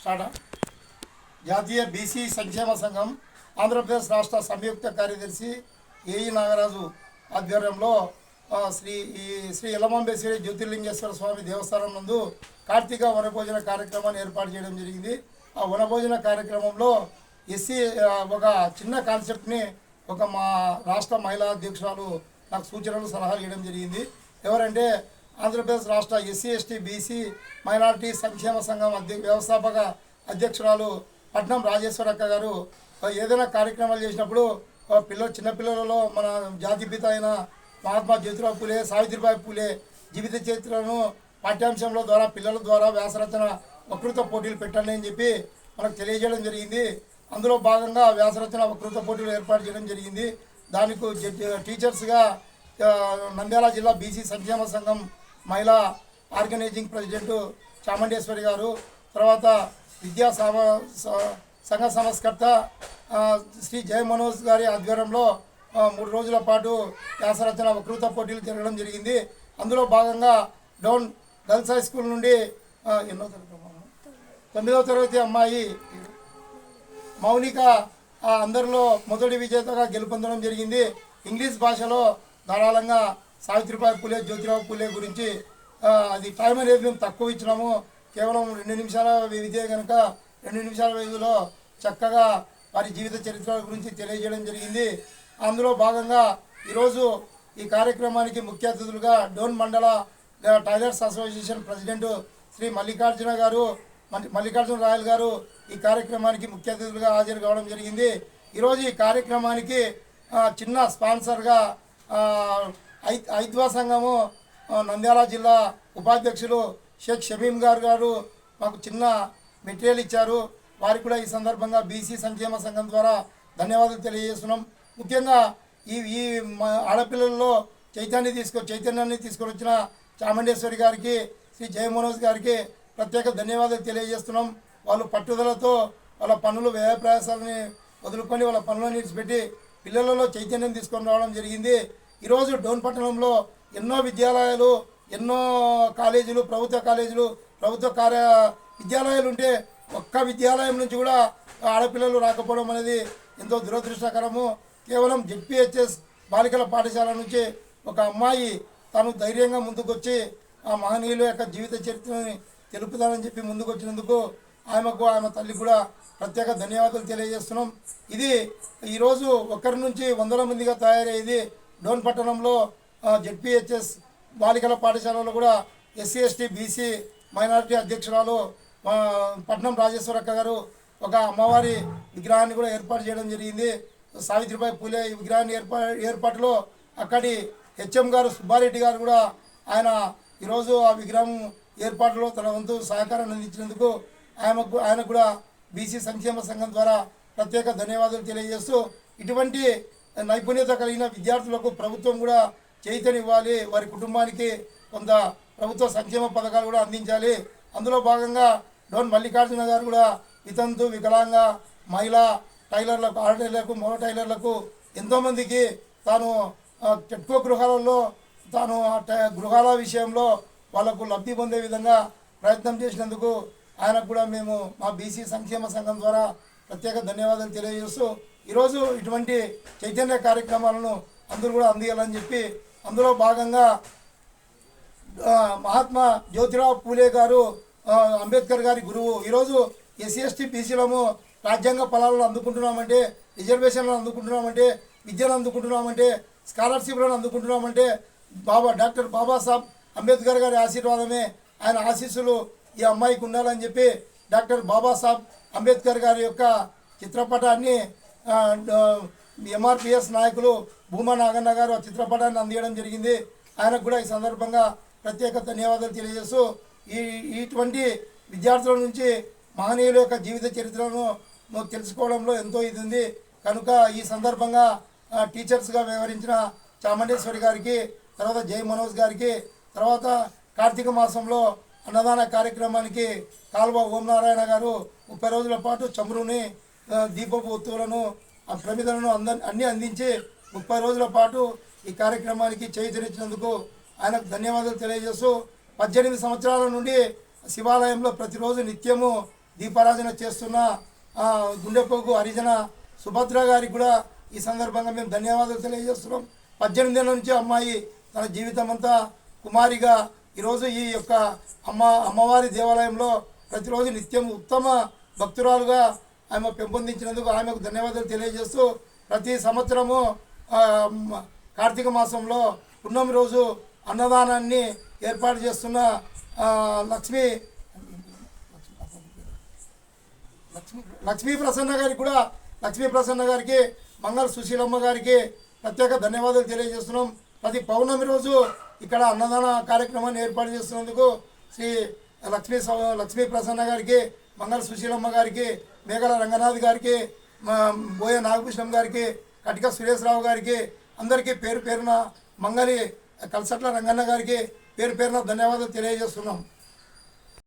స్టార్టా జాతీయ బీసీ సంక్షేమ సంఘం ఆంధ్రప్రదేశ్ రాష్ట్ర సంయుక్త కార్యదర్శి ఏఈ నాగరాజు ఆధ్వర్యంలో శ్రీ ఈ శ్రీ ఎల్లమాంబే శ్రీ జ్యోతిర్లింగేశ్వర స్వామి దేవస్థానం నందు కార్తీక వనభోజన కార్యక్రమాన్ని ఏర్పాటు చేయడం జరిగింది. ఆ వనభోజన కార్యక్రమంలో ఎస్సీ ఒక చిన్న కాన్సెప్ట్ని ఒక మా రాష్ట్ర మహిళా అధ్యక్షురాలు నాకు సూచనలు సలహాలు ఇవ్వడం జరిగింది. ఎవరంటే ఆంధ్రప్రదేశ్ రాష్ట్ర ఎస్సీ ఎస్టీ బీసీ మైనారిటీ సంక్షేమ సంఘం అధ్య వ్యవస్థాపక అధ్యక్షురాలు పట్నం రాజేశ్వరక్క గారు ఏదైనా కార్యక్రమాలు చేసినప్పుడు పిల్ల పిల్లలు చిన్నపిల్లలలో మన జాతిపిత అయిన మహాత్మా జ్యోతిరావు పూలే సావిత్రిబాయి పూలే జీవిత చరిత్రను పాఠ్యాంశంలో ద్వారా పిల్లల ద్వారా వ్యాసరచన వక్తృత పోటీలు పెట్టండి అని చెప్పి మనకు తెలియజేయడం జరిగింది. అందులో భాగంగా వ్యాసరచన వక్తృత పోటీలు ఏర్పాటు చేయడం జరిగింది. దానికి టీచర్స్గా నంద్యాల జిల్లా బీసీ సంక్షేమ సంఘం మహిళా ఆర్గనైజింగ్ ప్రెసిడెంట్ చాముండేశ్వరి గారు తర్వాత విద్యా సమ సంఘ సంస్కర్త శ్రీ జయ మనోజ్ గారి ఆధ్వర్యంలో మూడు రోజుల పాటు వ్యాసరచన వక్తృత పోటీలు జరగడం జరిగింది. అందులో భాగంగా డౌన్ గర్ల్స్ హై స్కూల్ నుండి ఎన్నో తరగతి తొమ్మిదవ తరగతి అమ్మాయి మౌనిక అందరిలో మొదటి విజేతగా గెలుపొందడం జరిగింది. ఇంగ్లీష్ భాషలో ధారాళంగా సావిత్రిబాయి పూలే జ్యోతిరావు పూలే గురించి అది టైం అనేది మేము తక్కువ ఇచ్చినాము. కేవలం రెండు నిమిషాల విద్య కనుక రెండు నిమిషాల వ్యవధిలో చక్కగా వారి జీవిత చరిత్ర గురించి తెలియజేయడం జరిగింది. అందులో భాగంగా ఈరోజు ఈ కార్యక్రమానికి ముఖ్య అతిథులుగా డోన్ మండల tailors association president Shri Mallikarjuna గారు మల్లికార్జున రాయల్ గారు ఈ కార్యక్రమానికి ముఖ్య అతిథులుగా హాజరు కావడం జరిగింది. ఈరోజు ఈ కార్యక్రమానికి చిన్న స్పాన్సర్గా ఐ ఐద్వా సంఘము నంద్యాల జిల్లా ఉపాధ్యక్షులు షేక్ షమీం గారు గారు మాకు చిన్న మెటీరియల్ ఇచ్చారు. వారికి కూడా ఈ సందర్భంగా బీసీ సంక్షేమ సంఘం ద్వారా ధన్యవాదాలు తెలియజేస్తున్నాం. ముఖ్యంగా ఈ ఈ మా ఆడపిల్లల్లో చైతన్య తీసుకొ చైతన్యాన్ని తీసుకొని వచ్చిన చాముండేశ్వరి గారికి శ్రీ జయమనోజ్ గారికి ప్రత్యేక ధన్యవాదాలు తెలియజేస్తున్నాం. వాళ్ళు పట్టుదలతో వాళ్ళ పనులు వ్యయ ప్రయాసాలని వదులుకొని వాళ్ళ పనులను నిలిచిపెట్టి పిల్లలలో చైతన్యం తీసుకొని రావడం జరిగింది. ఈరోజు డోన్ పట్టణంలో ఎన్నో విద్యాలయాలు ఎన్నో కాలేజీలు ప్రభుత్వ కాలేజీలు ప్రభుత్వ కార్య విద్యాలయాలు ఉంటే ఒక్క విద్యాలయం నుంచి కూడా ఆడపిల్లలు రాకపోవడం అనేది ఎంతో దురదృష్టకరము. కేవలం జెడ్పిహెచ్ఎస్ బాలికల పాఠశాల నుంచి ఒక అమ్మాయి తాను ధైర్యంగా ముందుకొచ్చి ఆ మహనీయుల యొక్క జీవిత చరిత్రని తెలుపుతానని చెప్పి ముందుకు వచ్చినందుకు ఆమెకు ఆమె తల్లి కూడా ప్రత్యేక ధన్యవాదాలు తెలియజేస్తున్నాం. ఇది ఈరోజు ఒకరి నుంచి వందల మందిగా తయారయ్యేది డోన్ పట్టణంలో జెడ్పిహెచ్ఎస్ బాలికల పాఠశాలలో కూడా ఎస్సీ ఎస్టీ బీసీ మైనారిటీ అధ్యక్షురాలు పట్నం రాజేశ్వరక్క గారు ఒక అమ్మవారి విగ్రహాన్ని కూడా ఏర్పాటు చేయడం జరిగింది. సావిత్రిబాయి పూలే ఈ విగ్రహాన్ని ఏర్పా ఏర్పాటులో అక్కడి హెచ్ఎం గారు సుబ్బారెడ్డి గారు కూడా ఆయన ఈరోజు ఆ విగ్రహం ఏర్పాటులో తన వంతు సహకారాన్ని అందించినందుకు ఆయనకు ఆయనకు కూడా బీసీ సంక్షేమ సంఘం ద్వారా ప్రత్యేక ధన్యవాదాలు తెలియజేస్తూ ఇటువంటి నైపుణ్యత కలిగిన విద్యార్థులకు ప్రభుత్వం కూడా చైతన్యవ్వాలి వారి కుటుంబానికి కొంత ప్రభుత్వ సంక్షేమ పథకాలు కూడా అందించాలి. అందులో భాగంగా డోన్ మల్లికార్జున గారు కూడా వితంతు వికలాంగ మహిళా టైలర్లకు ఆడ టైలర్లకు మగ టైలర్లకు ఎంతోమందికి తాను ఆ, చెట్కో గృహాలలో తాను ఆ గృహాల విషయంలో వాళ్ళకు లబ్ధి పొందే విధంగా ప్రయత్నం చేసినందుకు ఆయనకు కూడా మేము మా బీసీ సంక్షేమ సంఘం ద్వారా ప్రత్యేక ధన్యవాదాలు తెలియజేస్తూ ఈరోజు ఇటువంటి చైతన్య కార్యక్రమాలను అందరూ కూడా అందియాలని చెప్పి అందులో భాగంగా మహాత్మా జ్యోతిరావు పూలే గారు అంబేద్కర్ గారి గురువు. ఈరోజు ఎస్సీ ఎస్టీ బీసీలము రాజ్యాంగ ఫలాలను అందుకుంటున్నామంటే రిజర్వేషన్లను అందుకుంటున్నామంటే విద్యను అందుకుంటున్నామంటే స్కాలర్షిప్లను అందుకుంటున్నామంటే బాబా డాక్టర్ బాబాసాహెబ్ అంబేద్కర్ గారి ఆశీర్వాదమే ఆయన ఆశీస్సులు ఈ అమ్మాయికి ఉండాలని చెప్పి డాక్టర్ బాబాసాహెబ్ అంబేద్కర్ గారి యొక్క చిత్రపటాన్ని ఎంఆర్పిఎస్ నాయకులు భూమా నాగన్న గారు ఆ చిత్రపటాన్ని అందియడం జరిగింది. ఆయనకు కూడా ఈ సందర్భంగా ప్రత్యేక ధన్యవాదాలు తెలియజేస్తూ ఈ ఇటువంటి విద్యార్థుల నుంచి మహనీయుల యొక్క జీవిత చరిత్రను తెలుసుకోవడంలో ఎంతో ఇది ఉంది. కనుక ఈ సందర్భంగా టీచర్స్గా వ్యవహరించిన చాముండేశ్వరి గారికి తర్వాత జై మనోజ్ గారికి తర్వాత కార్తీక మాసంలో అన్నదాన కార్యక్రమానికి కాల్వ ఓంనారాయణ గారు ముప్పై రోజుల పాటు చమురుని దీపపు వస్తువులను ఆ ప్రమిదలను అంద అన్నీ అందించి ముప్పై రోజుల పాటు ఈ కార్యక్రమానికి చేయుతనిచ్చినందుకు ఆయనకు ధన్యవాదాలు తెలియజేస్తూ పద్దెనిమిది సంవత్సరాల నుండి శివాలయంలో ప్రతిరోజు నిత్యము దీపారాధన చేస్తున్న గుండెపోకు హరిజన సుభద్ర గారికి కూడా ఈ సందర్భంగా మేము ధన్యవాదాలు తెలియజేస్తున్నాం. పద్దెనిమిది ఏళ్ళ నుంచి అమ్మాయి తన జీవితం అంతా కుమారిగా ఈరోజు ఈ యొక్క అమ్మ అమ్మవారి దేవాలయంలో ప్రతిరోజు నిత్యం ఉత్తమ భక్తురాలుగా ఆమె పెంపొందించినందుకు ఆమెకు ధన్యవాదాలు తెలియజేస్తూ ప్రతి సంవత్సరము కార్తీక మాసంలో పున్నమి రోజు అన్నదానాన్ని ఏర్పాటు చేస్తున్న లక్ష్మీ లక్ష్మీ ప్రసన్న గారికి కూడా లక్ష్మీ ప్రసన్న గారికి మంగళ సుశీలమ్మ గారికి ప్రత్యేక ధన్యవాదాలు తెలియజేస్తున్నాం. ప్రతి పౌర్ణమి రోజు ఇక్కడ అన్నదాన కార్యక్రమాన్ని ఏర్పాటు చేస్తున్నందుకు శ్రీ లక్ష్మీ లక్ష్మీ ప్రసన్న గారికి మంగళ సుశీలమ్మ గారికి మేఘల రంగనాథ్ గారికి మా బోయ నాగభూషణం గారికి కటిక సురేశ్రావు గారికి అందరికీ పేరు పేరున మంగళి కల్సట్ల రంగన్న గారికి పేరు పేరున ధన్యవాదాలు తెలియజేస్తున్నాం.